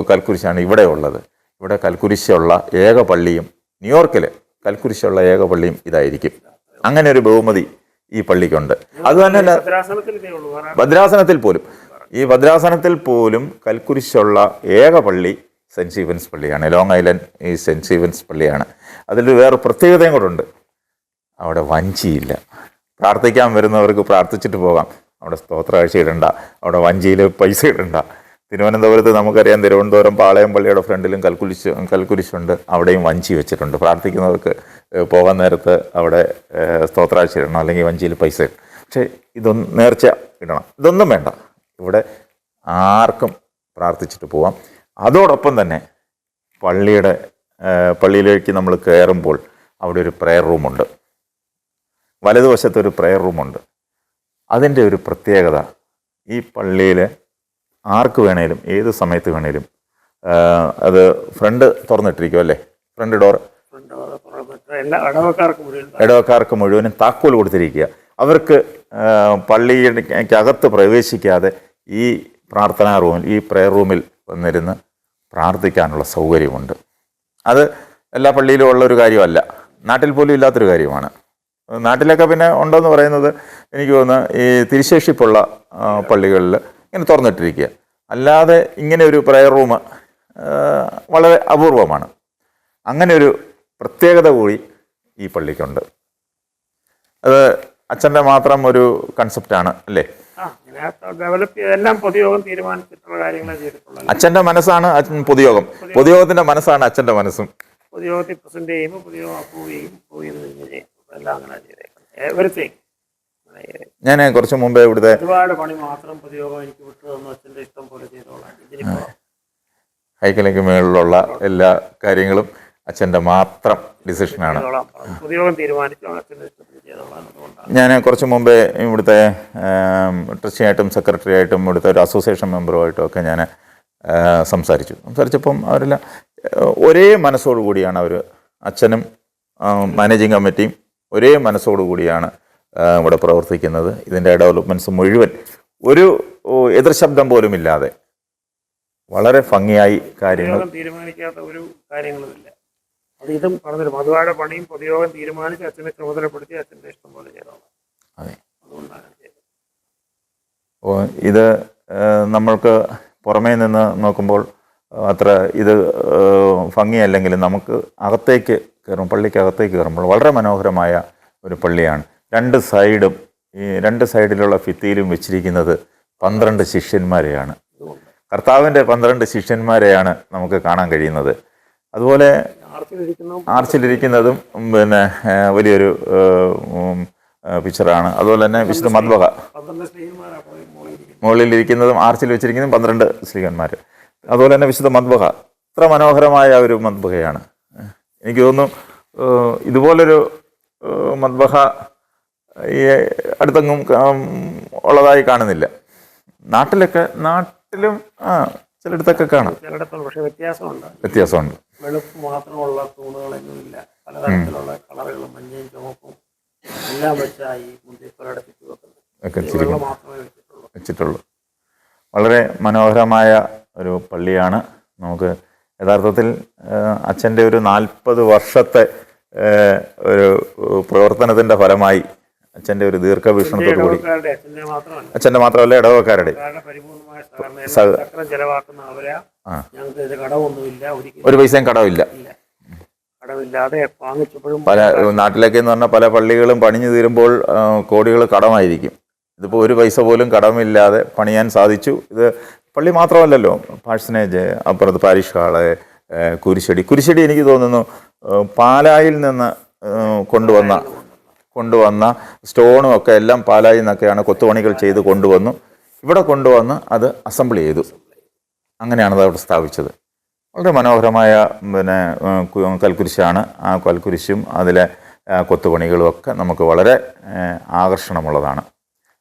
കൽക്കുരിശാണ് ഇവിടെ ഉള്ളത്. ഇവിടെ കൽക്കുരിശുള്ള ഏക പള്ളിയും ന്യൂയോർക്കിൽ കൽക്കുരിശുള്ള ഏക പള്ളിയും ഇതായിരിക്കും. അങ്ങനെ ഒരു ബഹുമതി ഈ പള്ളിക്കുണ്ട്. അത് തന്നെയല്ല ഭദ്രാസനത്തിൽ പോലും. ഈ ഭദ്രാസനത്തിൽ പോലും കൽക്കുരിശുള്ള ഏക പള്ളി സെന്റ് സ്റ്റീഫൻസ് പള്ളിയാണ്. ലോങ് ഐലൻഡ് ഈ സെന്റ് സ്റ്റീഫൻസ് പള്ളിയാണ്. അതിൽ വേറെ പ്രത്യേകതയും കൂടെ ഉണ്ട്. അവിടെ വഞ്ചിയില്ല. പ്രാർത്ഥിക്കാൻ വരുന്നവർക്ക് പ്രാർത്ഥിച്ചിട്ട് പോകാം. അവിടെ സ്തോത്ര കാഴ്ച ഇടണ്ട അവിടെ വഞ്ചിയിൽ പൈസ ഇടണ്ട. തിരുവനന്തപുരത്ത് നമുക്കറിയാം തിരുവനന്തപുരം പാളയം പള്ളിയുടെ ഫ്രണ്ടിലും കൽക്കുരിശ് കൽക്കുരിശുണ്ട്. അവിടെയും വഞ്ചി വെച്ചിട്ടുണ്ട്. പ്രാർത്ഥിക്കുന്നവർക്ക് പോകാൻ നേരത്ത് അവിടെ സ്തോത്രാഴ്ച ഇടണം അല്ലെങ്കിൽ വഞ്ചിയിൽ പൈസ ഇടണം പക്ഷേ ഇതൊന്നും നേർച്ച ഇടണം. ഇതൊന്നും വേണ്ട. ഇവിടെ ആർക്കും പ്രാർത്ഥിച്ചിട്ട് പോവാം. അതോടൊപ്പം തന്നെ പള്ളിയുടെ പള്ളിയിലേക്ക് നമ്മൾ കയറുമ്പോൾ അവിടെ ഒരു പ്രെയർ റൂമുണ്ട് വലതുവശത്ത് ഒരു പ്രെയർ റൂമുണ്ട് അതിന്റെ ഒരു പ്രത്യേകത ഈ പള്ളിയിൽ ആർക്ക് വേണേലും ഏത് സമയത്ത് വേണേലും അത് ഫ്രണ്ട് തുറന്നിട്ടിരിക്കും അല്ലേ? ഫ്രണ്ട് ഡോർ ഉണ്ട്. അത് തുറന്നിട്ട് എല്ലാ ഇടവക്കാർക്ക് മുഴുവനും താക്കോൽ കൊടുത്തിരിക്കുക. അവർക്ക് പള്ളിക്കകത്ത് പ്രവേശിക്കാതെ ഈ പ്രാർത്ഥനാ റൂമിൽ ഈ പ്രെയർ റൂമിൽ വന്നിരുന്ന് പ്രാർത്ഥിക്കാനുള്ള സൗകര്യമുണ്ട്. അത് എല്ലാ പള്ളിയിലും ഉള്ള ഒരു കാര്യമല്ല. നാട്ടിൽ പോലും ഇല്ലാത്തൊരു കാര്യമാണ്. നാട്ടിലൊക്കെ പിന്നെ ഉണ്ടെന്ന് പറയുന്നത് എനിക്ക് തോന്നുന്നു ഈ തിരുശേഷിപ്പുള്ള പള്ളികളിൽ ഇങ്ങനെ തുറന്നിട്ടിരിക്കുക. അല്ലാതെ ഇങ്ങനെ ഒരു പ്രെയർ റൂം വളരെ അപൂർവമാണ്. അങ്ങനെ ഒരു പ്രത്യേകത കൂടി ഈ പള്ളിക്കുണ്ട്. അത് അച്ഛന്റെ മാത്രം ഒരു കൺസെപ്റ്റാണ് അല്ലേ? എല്ലാം പൊതുയോഗം തീരുമാനിച്ചിട്ടുള്ള കാര്യങ്ങളെ ചെയ്തിട്ടുള്ളത്. അച്ഛന്റെ മനസ്സാണ് അച്ഛൻ പൊതുയോഗം. പൊതുയോഗത്തിന്റെ മനസ്സാണ് അച്ഛന്റെ മനസ്സും. പൊതുയോഗത്തിൽ പ്രസന്റ് ചെയ്യുമ്പോൾ പൊതുയോഗം അപ്രൂവ് ചെയ്യും അപ്രൂവ് ചെയ്ത് കഴിഞ്ഞ് ചെയ്യും. അപ്പൊ എല്ലാം അങ്ങനെ ചെയ്തേക്കുന്നത് എവരിത്തിങ് ഞാൻ കുറച്ച് മുമ്പേ ഇവിടുത്തെ ഒരുപാട് പണി മാത്രം പൊതുയോഗം എനിക്ക് അച്ഛന്റെ ഇഷ്ടം പോലെ ചെയ്തോളാം. ഹൈക്കലേക്ക് മേളിലുള്ള എല്ലാ കാര്യങ്ങളും അച്ഛന്റെ മാത്രം ഡിസിഷനാണ്. അച്ഛന്റെ ഞാൻ കുറച്ച് മുമ്പേ ഇവിടുത്തെ ട്രസ്റ്റി ആയിട്ടും സെക്രട്ടറി ആയിട്ടും ഇവിടുത്തെ ഒരു അസോസിയേഷൻ മെമ്പറുമായിട്ടും ഒക്കെ ഞാൻ സംസാരിച്ചു. സംസാരിച്ചപ്പം അവരെല്ലാം ഒരേ മനസ്സോടു കൂടിയാണ് അവർ അച്ഛനും മാനേജിങ് കമ്മിറ്റിയും ഒരേ മനസ്സോടു കൂടിയാണ് ഇവിടെ പ്രവർത്തിക്കുന്നത്. ഇതിന്റെ ഡെവലപ്മെന്റ്സ് മുഴുവൻ ഒരു എതിർശബ്ദം പോലും ഇല്ലാതെ വളരെ ഭംഗിയായി കാര്യങ്ങൾ തീരുമാനിക്കാത്ത ഒരു കാര്യങ്ങളുമില്ല. അത് ഇതും പറഞ്ഞില്ല മധുവാടെ പണിയും പൊതുയോഗം തീരുമാനിച്ച് അച്ഛനെ ചുമതലപ്പെടുത്തി അച്ഛന്റെ ഇഷ്ടം പോലെ ചെയ്തോളാം. അതെ. അതുകൊണ്ടാണ് ഇത് നമ്മൾക്ക് പുറമേ നിന്ന് നോക്കുമ്പോൾ അത്ര ഇത് ഭംഗിയല്ലെങ്കിലും നമുക്ക് അകത്തേക്ക് കയറും പള്ളിക്ക് അകത്തേക്ക് കയറുമ്പോൾ വളരെ മനോഹരമായ ഒരു പള്ളിയാണ്. രണ്ട് സൈഡും ഈ രണ്ട് സൈഡിലുള്ള ഭിത്തിയിലും വെച്ചിരിക്കുന്നത് പന്ത്രണ്ട് ശിഷ്യന്മാരെയാണ്. കർത്താവിന്റെ പന്ത്രണ്ട് ശിഷ്യന്മാരെയാണ് നമുക്ക് കാണാൻ കഴിയുന്നത്. അതുപോലെ ആർച്ചിലിരിക്കുന്നതും പിന്നെ വലിയൊരു പിക്ചറാണ് അതുപോലെ തന്നെ വിശുദ്ധ മദ്വക. മുകളിലിരിക്കുന്നതും ആർച്ചിൽ വെച്ചിരിക്കുന്നതും പന്ത്രണ്ട് സ്ത്രീകന്മാർ അതുപോലെ തന്നെ വിശുദ്ധ മധുവക ഇത്ര മനോഹരമായ ഒരു മദ്ബഹയാണ് എനിക്ക് തോന്നുന്നു ഇതുപോലൊരു മധുവക മദ്ബഹ ഈ അടുത്തെങ്ങും ഉള്ളതായി കാണുന്നില്ല. നാട്ടിലൊക്കെ നാട്ടിലും ആ ചിലയിടത്തൊക്കെ കാണാം. ചിലയിടത്തുള്ള പക്ഷേ വ്യത്യാസമുണ്ട്. വ്യത്യാസമുണ്ട്. വെളുപ്പ് മാത്രമുള്ള തൂണുകളൊന്നുമില്ല പലതരത്തിലുള്ള കളറുകളും മഞ്ഞയും ചുമപ്പും എല്ലാം വെച്ചായി ഈ മുന്തിപ്പുരയുടെ ചുറ്റി വെക്കുന്നത്. മാത്രമേ വെച്ചിട്ടുള്ളൂ. വെച്ചിട്ടുള്ളൂ. വളരെ മനോഹരമായ ഒരു പള്ളിയാണ്. നമുക്ക് യഥാർത്ഥത്തിൽ അച്ഛന്റെ ഒരു നാൽപ്പത് വർഷത്തെ ഒരു പ്രവർത്തനത്തിന്റെ ഫലമായി അച്ഛന്റെ ഒരു ദീർഘവീക്ഷണത്തോടു കൂടി. അച്ഛന്റെ മാത്രമല്ല. ഇടവക്കാരുടെ ഞങ്ങൾക്ക് കടമൊന്നുമില്ല ഒരു പൈസയും കടവില്ല കടമില്ലാതെ വാങ്ങിച്ചപ്പോഴും പല നാട്ടിലൊക്കെ എന്ന് പറഞ്ഞാൽ പല പള്ളികളും പണിഞ്ഞു തീരുമ്പോൾ കോടികൾ കടമായിരിക്കും. ഇതിപ്പോൾ ഒരു പൈസ പോലും കടമില്ലാതെ പണിയാൻ സാധിച്ചു. ഇത് പള്ളി മാത്രമല്ലല്ലോ പാഴ്സനേജ് അപ്പുറത്ത് പാരിഷ് ഹാൾ കുരിശടി. കുരിശടി എനിക്ക് തോന്നുന്നു പാലായിൽ നിന്ന് കൊണ്ടുവന്ന കൊണ്ടുവന്ന സ്റ്റോണും ഒക്കെ എല്ലാം പാലായിൽ നിന്നൊക്കെയാണ് കൊത്തുപണികൾ ചെയ്ത് കൊണ്ടുവന്നു. ഇവിടെ കൊണ്ടുവന്ന് അത് അസംബിൾ ചെയ്തു. അങ്ങനെയാണ് അത് അവിടെ സ്ഥാപിച്ചത്. വളരെ മനോഹരമായ പിന്നെ കൽക്കുരിശാണ്. ആ കൽക്കുരിശും അതിലെ കൊത്തുപണികളും ഒക്കെ നമുക്ക് വളരെ ആകർഷണമുള്ളതാണ്.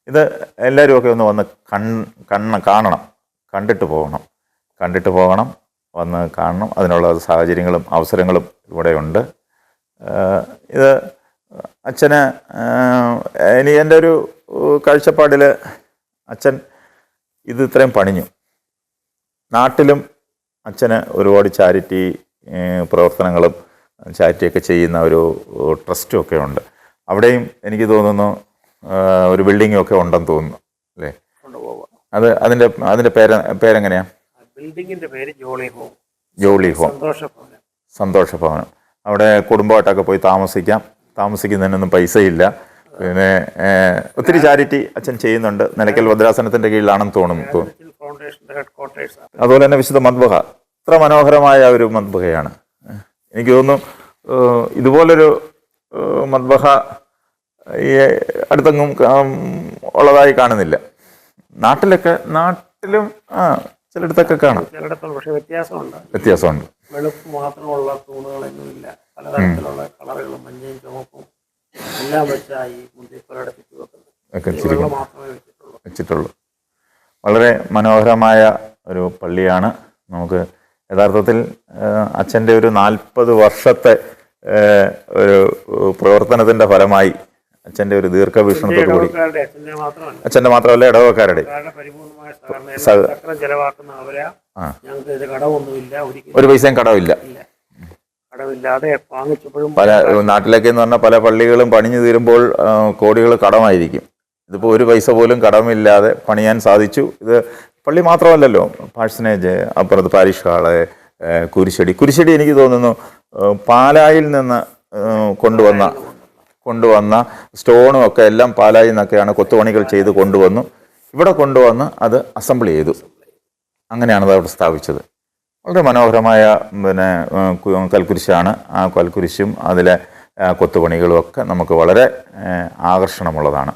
ഇത് എല്ലാവരും ഒക്കെ ഒന്ന് വന്ന് കൺ കണ്ണ് കാണണം. കണ്ടിട്ട് പോകണം. കണ്ടിട്ട് പോകണം. വന്ന് കാണണം. അതിനുള്ള സാഹചര്യങ്ങളും അവസരങ്ങളും ഇവിടെയുണ്ട് ഇത് അച്ഛന് ഇനി എന്റെ ഒരു കാഴ്ചപ്പാടിൽ അച്ഛൻ ഇത് ഇത്രയും പണിഞ്ഞു. നാട്ടിലും അച്ഛന് ഒരുപാട് ചാരിറ്റി പ്രവർത്തനങ്ങളും ചാരിറ്റിയൊക്കെ ചെയ്യുന്ന ഒരു ട്രസ്റ്റും ഒക്കെ ഉണ്ട്. അവിടെയും എനിക്ക് തോന്നുന്നു ഒരു ബിൽഡിങ്ങും ഒക്കെ ഉണ്ടെന്ന് തോന്നുന്നു അല്ലേ? അത് അതിന്റെ അതിന്റെ പേര് പേരെങ്ങനെയാ? ബിൽഡിങ്ങിന്റെ പേര് ജോളി ഹോം. Jolly home. സന്തോഷ ഭവനം സന്തോഷ ഭവനം അവിടെ കുടുംബമായിട്ടൊക്കെ പോയി താമസിക്കാം. താമസിക്കുന്നതിനൊന്നും പൈസയില്ല. പിന്നെ ഒത്തിരി ചാരിറ്റി അച്ഛൻ ചെയ്യുന്നുണ്ട്. നിലയ്ക്കൽ ഭദ്രാസനത്തിന്റെ കീഴിലാണെന്ന് തോന്നുന്നു അതുപോലെ തന്നെ വിശുദ്ധ മദ്ബഹ. ഇത്ര മനോഹരമായ ഒരു മദ്ബഹയാണ്. എനിക്ക് തോന്നുന്നു ഇതുപോലൊരു മദ്ബഹ ഈ അടുത്തെങ്ങും ഉള്ളതായി കാണുന്നില്ല. നാട്ടിലൊക്കെ നാട്ടിലും ആ ചിലയിടത്തൊക്കെ കാണാം. ചിലയിടത്തുള്ള പക്ഷേ വ്യത്യാസമുണ്ട്. വ്യത്യാസമുണ്ട്. വെളുപ്പ് മാത്രമുള്ള തൂണുകളൊന്നും ഇല്ല പലതരത്തിലുള്ള കളറുകളും മഞ്ഞയും ചുവപ്പും എല്ലാം മാത്രമേ വെച്ചിട്ടുള്ളൂ. വെച്ചിട്ടുള്ളൂ. വളരെ മനോഹരമായ ഒരു പള്ളിയാണ്. നമുക്ക് യഥാർത്ഥത്തിൽ അച്ഛന്റെ ഒരു നാൽപ്പത് വർഷത്തെ ഒരു പ്രവർത്തനത്തിന്റെ ഫലമായി അച്ഛന്റെ ഒരു ദീർഘവീക്ഷണത്തോടു കൂടി. അച്ഛന്റെ മാത്രമല്ല. ഇടവക്കാരുടെ ഒരു പൈസയും കടമില്ല ഇല്ല. കടമില്ലാതെ വാങ്ങിച്ചപ്പോഴും പല നാട്ടിലൊക്കെ എന്ന് പറഞ്ഞാൽ പല പള്ളികളും പണിഞ്ഞു തീരുമ്പോൾ കോടികൾ കടമായിരിക്കും. ഇതിപ്പോൾ ഒരു പൈസ പോലും കടമില്ലാതെ പണിയാൻ സാധിച്ചു. ഇത് പള്ളി മാത്രമല്ലല്ലോ പാഴ്സനേജ് അപ്പുറത്ത് പാരിഷ് ഹാൾ കുരിശടി. കുരിശടി എനിക്ക് തോന്നുന്നു പാലായിൽ നിന്ന് കൊണ്ടുവന്ന കൊണ്ടുവന്ന സ്റ്റോണും ഒക്കെ എല്ലാം പാലായിൽ നിന്നൊക്കെയാണ് കൊത്തുപണികൾ ചെയ്ത് കൊണ്ടുവന്നു. ഇവിടെ കൊണ്ടുവന്ന് അത് അസംബിൾ ചെയ്തു. അങ്ങനെയാണ് അത് അവിടെ സ്ഥാപിച്ചത്. വളരെ മനോഹരമായ പിന്നെ കൽക്കുരിശാണ്. ആ കൽക്കുരിശും അതിലെ കൊത്തുപണികളും ഒക്കെ നമുക്ക് വളരെ ആകർഷണമുള്ളതാണ്.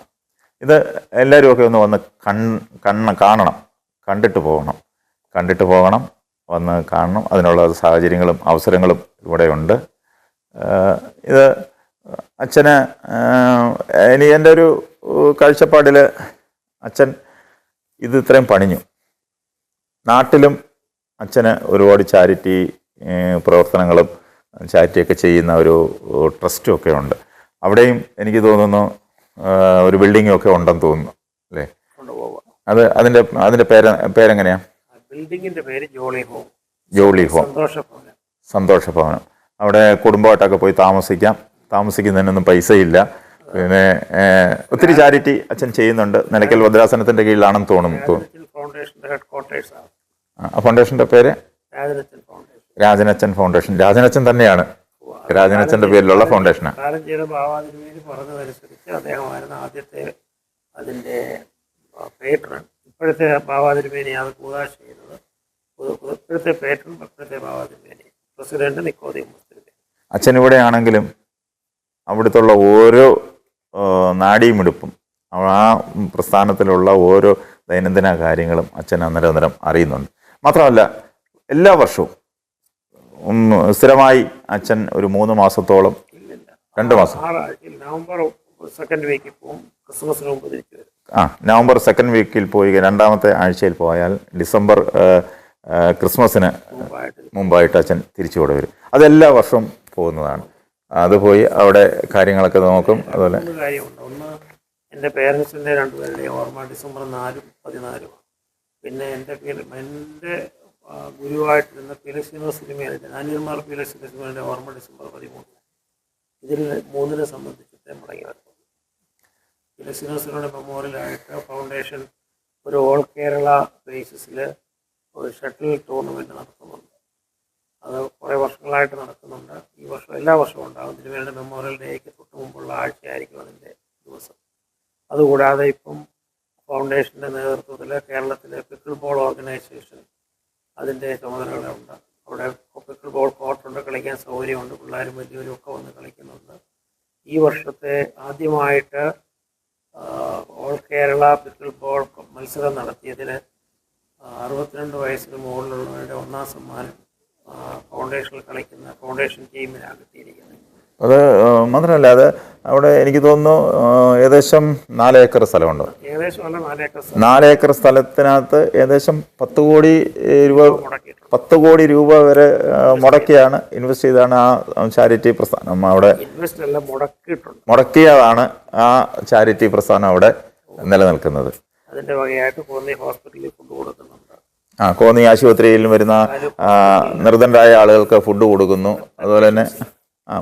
ഇത് എല്ലാവരും ഒക്കെ ഒന്ന് വന്ന് കൺ കണ്ണ് കാണണം. കണ്ടിട്ട് പോകണം. കണ്ടിട്ട് പോകണം. വന്ന് കാണണം. അതിനുള്ള സാഹചര്യങ്ങളും അവസരങ്ങളും ഇവിടെയുണ്ട് ഇത് അച്ഛന് ഇനി എന്റെ ഒരു കാഴ്ചപ്പാടിൽ അച്ഛൻ ഇത് ഇത്രയും പണിഞ്ഞു. നാട്ടിലും അച്ഛന് ഒരുപാട് ചാരിറ്റി പ്രവർത്തനങ്ങളും ചാരിറ്റിയൊക്കെ ചെയ്യുന്ന ഒരു ട്രസ്റ്റും ഒക്കെ ഉണ്ട്. അവിടെയും എനിക്ക് തോന്നുന്നു ഒരു ബിൽഡിങ്ങും ഒക്കെ ഉണ്ടെന്ന് തോന്നുന്നു അല്ലേ? അത് അതിന്റെ അതിന്റെ പേര് പേരെങ്ങനെയാ? ബിൽഡിങ്ങിന്റെ പേര് ജോളി ഹോം. Jolly home. സന്തോഷ ഭവനം അവിടെ കുടുംബമായിട്ടൊക്കെ പോയി താമസിക്കാം. താമസിക്കുന്നതിനൊന്നും പൈസയില്ല. പിന്നെ ഒത്തിരി ചാരിറ്റി അച്ഛൻ ചെയ്യുന്നുണ്ട്. നിലയ്ക്കൽ ഭദ്രാസനത്തിന്റെ കീഴിലാണെന്ന് തോന്നുന്നു. തോന്നുന്നു ഫൗണ്ടേഷന്റെ ഹെഡ് ക്വാർട്ടേഴ്സ് ആണ്. ആ ഫൗണ്ടേഷന്റെ പേര്? രാജനച്ചൻ ഫൗണ്ടേഷൻ രാജനച്ചൻ തന്നെയാണ്. രാജനച്ചന്റെ പേരിലുള്ള ഫൗണ്ടേഷനാണ് അദ്ദേഹമായിരുന്നു ആദ്യത്തെ അതിന്റെ പേട്രൺ ഇപ്പോഴത്തെ ബാബാതിരുമേനി അത് കൂതാശ ചെയ്യുന്നത് ഇപ്പോഴത്തെ പേട്രൺ ഇപ്പോഴത്തെ ബാബാതിരുമേനി പ്രസിഡന്റ് നിക്കോദി മുസ്ലിം അച്ഛൻ ഇവിടെ ആണെങ്കിലും അവിടുത്തുള്ള ഓരോ നാടിയും എടുപ്പും ആ പ്രസ്ഥാനത്തിലുള്ള ഓരോ ദൈനംദിന കാര്യങ്ങളും അച്ഛൻ അന്നേരം അന്നേരം അറിയുന്നുണ്ട്. മാത്രമല്ല എല്ലാ വർഷവും ഒന്ന് സ്ഥിരമായി അച്ഛൻ ഒരു മൂന്ന് മാസത്തോളം രണ്ട് മാസം. നവംബർ സെക്കൻഡ് വീക്കിൽ പോകും ക്രിസ്മസിന് മുമ്പ് തിരിച്ചു ആ നവംബർ സെക്കൻഡ് വീക്കിൽ പോയി രണ്ടാമത്തെ ആഴ്ചയിൽ പോയാൽ ഡിസംബർ ക്രിസ്മസിന് മുമ്പായിട്ട് അച്ഛൻ തിരിച്ചു കൂടെ വരും. അതെല്ലാ വർഷവും പോകുന്നതാണ്. അത് പോയി അവിടെ കാര്യങ്ങളൊക്കെ നോക്കും അതുപോലെ കാര്യമുണ്ട്. ഒന്ന് എന്റെ പേരൻസിന്റെ രണ്ടുപേരുടെയും ഓർമ്മ ഡിസംബർ നാലും പതിനാലുമാണ് പിന്നെ എന്റെ പേര് എന്റെ ഗുരുവായിട്ടിരുന്ന പിലസിനോ സിനിമയിലെ അനിയന്മാർ പിലസിനോ സിനിമയുടെ ഓർമ്മ ഡിസംബർ പതിമൂന്ന്. ഇതിൽ മൂന്നിനെ സംബന്ധിച്ചിട്ട് മുടങ്ങി വരുന്നത് പിലസിനോ സിനിമയുടെ മെമ്മോറിയലായിട്ട് ഫൗണ്ടേഷൻ ഒരു ഓൾ കേരള ബേസിസിൽ ഒരു ഷട്ടിൽ ടൂർണമെന്റ് നടത്തുന്നുണ്ട്. അത് കുറേ വർഷങ്ങളായിട്ട് നടക്കുന്നുണ്ട്. ഈ വർഷം എല്ലാ വർഷവും ഉണ്ടാകും. തിരുവേരുടെ മെമ്മോറിയൽ ഡേക്ക് തൊട്ട് മുമ്പുള്ള ആഴ്ചയായിരിക്കും അതിന്റെ ദിവസം. അതുകൂടാതെ ഇപ്പം ഫൗണ്ടേഷന്റെ നേതൃത്വത്തിൽ കേരളത്തിലെ പിക്കിൾ ബോൾ ഓർഗനൈസേഷൻ അതിന്റെ ചുമതലകളുണ്ട് അവിടെ പിക്കിൾ ബോൾ കോർട്ടുണ്ട് കളിക്കാൻ സൗകര്യമുണ്ട് പിള്ളേരും വലിയവരും ഒക്കെ വന്ന് കളിക്കുന്നുണ്ട്. ഈ വർഷത്തെ ആദ്യമായിട്ട് ഓൾ കേരള പിക്കിൾ ബോൾ മത്സരം നടത്തിയതിൽ അറുപത്തിരണ്ട് വയസ്സിന് മുകളിലുള്ളവരുടെ ഒന്നാം സമ്മാനം ഫൗണ്ടേഷനിൽ കളിക്കുന്ന ഫൗണ്ടേഷൻ ടീമിനാണ് കിട്ടിയിരിക്കുന്നത് അത് മാത്രമല്ല അത് അവിടെ എനിക്ക് തോന്നുന്നു ഏകദേശം നാല് ഏക്കർ സ്ഥലമുണ്ട്. നാല് ഏക്കർ സ്ഥലത്തിനകത്ത് ഏകദേശം പത്ത് കോടി രൂപ പത്ത് കോടി രൂപ വരെ മുടക്കിയാണ് ഇൻവെസ്റ്റ് ചെയ്താണ് ആ ചാരിറ്റി പ്രസ്ഥാനം അവിടെ. മുടക്കിയതാണ് ആ ചാരിറ്റി പ്രസ്ഥാനം അവിടെ നിലനിൽക്കുന്നത്. അതിന്റെ വകയായിട്ട് കോന്നി ഹോസ്പിറ്റലിൽ കൊണ്ടു കൊടുക്കുന്നുണ്ട്. ആ കോന്നി ആശുപത്രിയിൽ വരുന്ന നിർദ്ധനരായ ആളുകൾക്ക് ഫുഡ് കൊടുക്കുന്നു. അതുപോലെ തന്നെ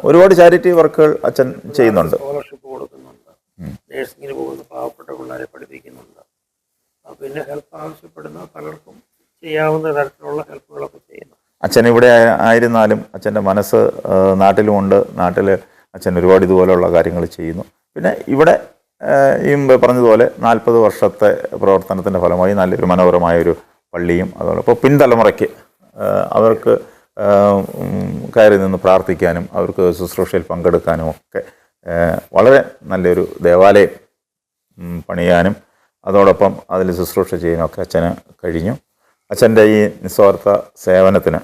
ഒരുപാട് ചാരിറ്റി വർക്കുകൾ അച്ഛൻ ചെയ്യുന്നുണ്ട്. സ്കോളർഷിപ്പ് കൊടുക്കുന്നുണ്ട്. നേഴ്സിംഗിന് പോകുന്ന പാവപ്പെട്ട പിള്ളേരെ പഠിപ്പിക്കുന്നുണ്ട്. പിന്നെ ഹെൽപ്പ് ആവശ്യപ്പെടുന്ന പലർക്കും ചെയ്യാവുന്ന തരത്തിലുള്ള ഹെൽപ്പുകളൊക്കെ ചെയ്യുന്നു. അച്ഛൻ ഇവിടെ ആയിരുന്നാലും അച്ഛന്റെ മനസ്സ് നാട്ടിലുമുണ്ട്. നാട്ടിൽ അച്ഛൻ ഒരുപാട് ഇതുപോലെയുള്ള കാര്യങ്ങൾ ചെയ്യുന്നു. പിന്നെ ഇവിടെ ഈ പറഞ്ഞതുപോലെ നാൽപ്പത് വർഷത്തെ പ്രവർത്തനത്തിന്റെ ഫലമായി നല്ലൊരു മനോഹരമായ ഒരു പള്ളിയും അതുപോലെ ഇപ്പോൾ പിൻതലമുറയ്ക്ക് അവർക്ക് കയറി നിന്ന് പ്രാർത്ഥിക്കാനും അവർക്ക് ശുശ്രൂഷയിൽ പങ്കെടുക്കാനും ഒക്കെ വളരെ നല്ലൊരു ദേവാലയം പണിയാനും അതോടൊപ്പം അതിൽ ശുശ്രൂഷ ചെയ്യാനൊക്കെ അച്ഛന് കഴിഞ്ഞു. അച്ഛന്റെ ഈ നിസ്വാർത്ഥ സേവനത്തിന്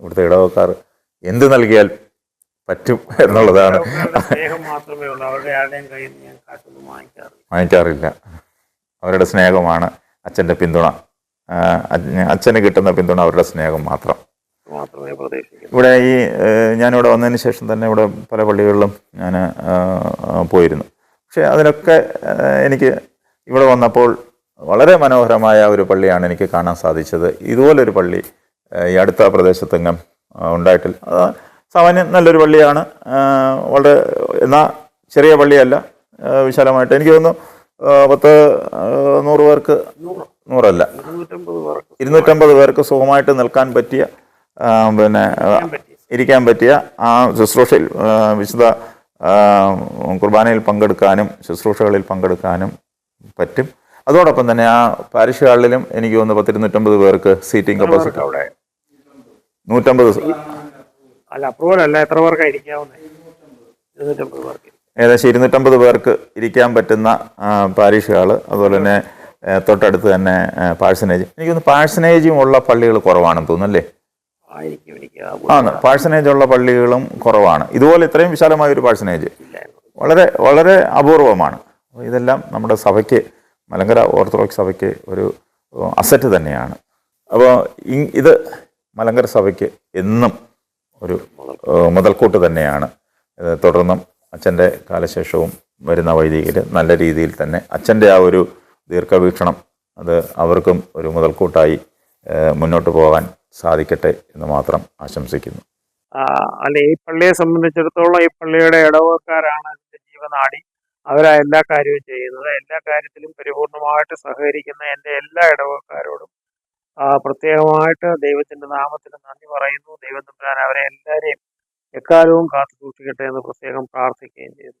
ഇവിടുത്തെ ഇടവക്കാർ എന്ത് നൽകിയാൽ പറ്റും എന്നുള്ളതാണ്. വാങ്ങിക്കാറില്ല. അവരുടെ സ്നേഹമാണ് അച്ഛന്റെ പിന്തുണ. അച്ഛന് കിട്ടുന്ന പിന്തുണ അവരുടെ സ്നേഹം മാത്രം. മാത്രമേ പ്രതീക്ഷിക്കൂ. ഇവിടെ ഈ ഞാനിവിടെ വന്നതിന് ശേഷം തന്നെ ഇവിടെ പല പള്ളികളിലും ഞാൻ പോയിരുന്നു. പക്ഷേ അതിനൊക്കെ എനിക്ക് ഇവിടെ വന്നപ്പോൾ വളരെ മനോഹരമായ ഒരു പള്ളിയാണ് എനിക്ക് കാണാൻ സാധിച്ചത്. ഇതുപോലൊരു പള്ളി ഈ അടുത്ത പ്രദേശത്തെങ്ങും ഉണ്ടായിട്ടില്ല. അത് സാമാന്യം നല്ലൊരു പള്ളിയാണ്. വളരെ എന്നാൽ ചെറിയ പള്ളിയല്ല വിശാലമായിട്ട്. എനിക്ക് തോന്നുന്നു പത്ത് നൂറ് പേർക്ക് നൂറ്. നൂറല്ല ഇരുന്നൂറ്റമ്പത് പേർക്ക് സുഖമായിട്ട് നിൽക്കാൻ പറ്റിയ പിന്നെ ഇരിക്കാൻ പറ്റിയ ആ ശുശ്രൂഷയിൽ വിശുദ്ധ കുർബാനയിൽ പങ്കെടുക്കാനും ശുശ്രൂഷകളിൽ പങ്കെടുക്കാനും പറ്റും. അതോടൊപ്പം തന്നെ ആ പാരിഷ് ഹാളിലും എനിക്ക് തോന്നുന്നു പത്തിരുന്നൂറ്റമ്പത് പേർക്ക് സീറ്റിംഗ് കപ്പാസിറ്റി. അവിടെ? നൂറ്റമ്പത്. അല്ല അപ്രൂവൽ അല്ല എത്ര പേർക്ക് ഏകദേശം ഇരുന്നൂറ്റമ്പത് പേർക്ക് ഇരിക്കാൻ പറ്റുന്ന പാരിഷ് ഹാൾ അതുപോലെ തന്നെ തൊട്ടടുത്ത് തന്നെ പാഴ്സനേജ്. എനിക്ക് തോന്നുന്നു പാഴ്സനേജും ഉള്ള പള്ളികൾ കുറവാണെന്ന് തോന്നുന്നു അല്ലേ? ആയിരിക്കും എനിക്ക് ആണ്. പാഴ്സനേജ് ഉള്ള പള്ളികളും കുറവാണ്. ഇതുപോലെ ഇത്രയും വിശാലമായ ഒരു പാഴ്സനേജ് വളരെ വളരെ അപൂർവമാണ്. ഇതെല്ലാം നമ്മുടെ സഭയ്ക്ക് മലങ്കര ഓർത്തഡോക്സ് സഭയ്ക്ക് ഒരു അസറ്റ് തന്നെയാണ്. അപ്പോൾ ഇത് മലങ്കര സഭയ്ക്ക് എന്നും ഒരു മുതൽക്കൂട്ട് തന്നെയാണ്. തുടർന്നും അച്ഛന്റെ കാലശേഷവും വരുന്ന വൈദികർ നല്ല രീതിയിൽ തന്നെ അച്ഛന്റെ ആ ഒരു ദീർഘവീക്ഷണം അത് അവർക്കും ഒരു മുതൽക്കൂട്ടായി മുന്നോട്ട് പോകാൻ സാധിക്കട്ടെ എന്ന് മാത്രം ആശംസിക്കുന്നു. അല്ല ഈ പള്ളിയെ സംബന്ധിച്ചിടത്തോളം ഈ പള്ളിയുടെ ഇടവക്കാരാണ് ഇതിന്റെ ജീവനാടി. അവരാ എല്ലാ കാര്യവും ചെയ്യുന്നത്. എല്ലാ കാര്യത്തിലും പരിപൂർണമായിട്ട് സഹകരിക്കുന്ന എന്റെ എല്ലാ ഇടവക്കാരോടും പ്രത്യേകമായിട്ട് ദൈവത്തിന്റെ നാമത്തിൽ നന്ദി പറയുന്നു. ദൈവം അവരെ എല്ലാവരെയും എക്കാലവും കാത്തു സൂക്ഷിക്കട്ടെ എന്ന് പ്രത്യേകം പ്രാർത്ഥിക്കുകയും ചെയ്യുന്നു.